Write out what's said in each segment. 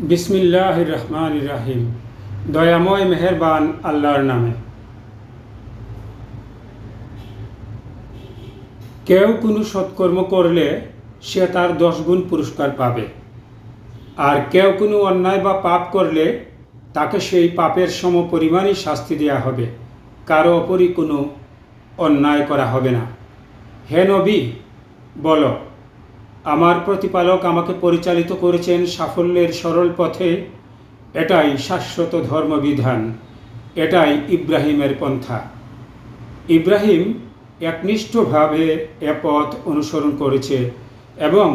বিসমিল্লাহ রহমান রাহিম দয়াময় মেহেরবান আল্লাহর নামে। কেউ কোনো সৎকর্ম করলে সে তার দশ গুণ পুরস্কার পাবে। আর কেউ কোনো অন্যায় বা পাপ করলে তাকে সেই পাপের সম পরিমাণই শাস্তি দেওয়া হবে। কারও ওপরই কোনো অন্যায় করা হবে না। হে নবী, বলো আমার প্রতিপালক আমাকে পরিচালিত করেছেন সাফল্যের সরল পথে। এটাই শাশ্বত ধর্মবিধান। এটাই ইব্রাহিমের পন্থা। ইব্রাহিম একনিষ্ঠভাবে এ পথ অনুসরণ করেছে এবং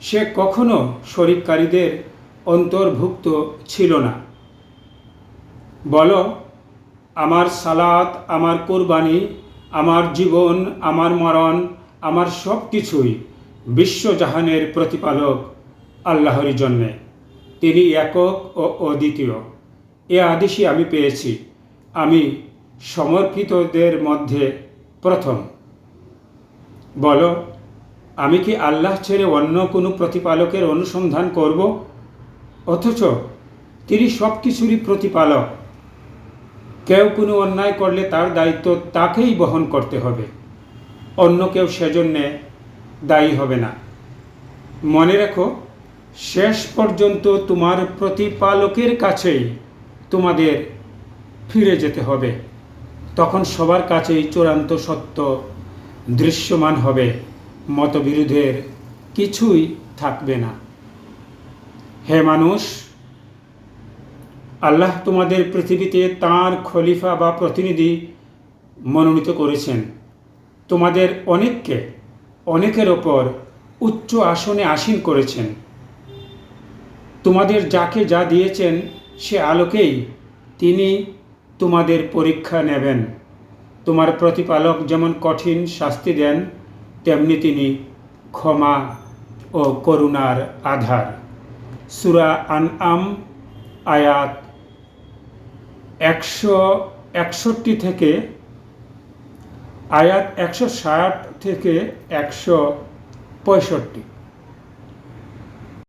সে কখনো শরিককারীদের অন্তর্ভুক্ত ছিল না। বলো, আমার সালাত, আমার কোরবানি, আমার জীবন, আমার মরণ, আমার সব কিছুই বিশ্বজাহানের প্রতিপালক আল্লাহরই জন্যে। তিনি একক ও অদ্বিতীয়। এ আদেশই আমি পেয়েছি। আমি সমর্পিতদের মধ্যে প্রথম। বলো, আমি কি আল্লাহ ছেড়ে অন্য কোনো প্রতিপালকের অনুসন্ধান করব? অথচ তিনি সব কিছুরই প্রতিপালক। কেউ কোনো অন্যায় করলে তার দায়িত্ব তাকেই বহন করতে হবে। অন্য কেউ সেজন্যে দায়ী হবে না। মনে রেখো, শেষ পর্যন্ত তোমার প্রতিপালকের কাছেই তোমাদের ফিরে যেতে হবে। তখন সবার কাছেই চূড়ান্ত সত্য দৃশ্যমান হবে। মতবিরোধের কিছুই থাকবে না। হে মানুষ, আল্লাহ তোমাদের পৃথিবীতে তার খলিফা বা প্রতিনিধি মনোনীত করেছেন। তোমাদের অনেককে অনেকের ওপর উচ্চ আসনে আসীন করেছেন। তোমাদের যাকে যা দিয়েছেন সে আলোকেই তিনি তোমাদের পরীক্ষা নেবেন। তোমার প্রতিপালক যেমন কঠিন শাস্তি দেন, তেমনি তিনি ক্ষমা ও করুণার আধার। সুরা আন আম আয়াত একশো একষট্টি থেকে আয়াত একশো ষাট থেকে একশো পঁয়ষট্টি।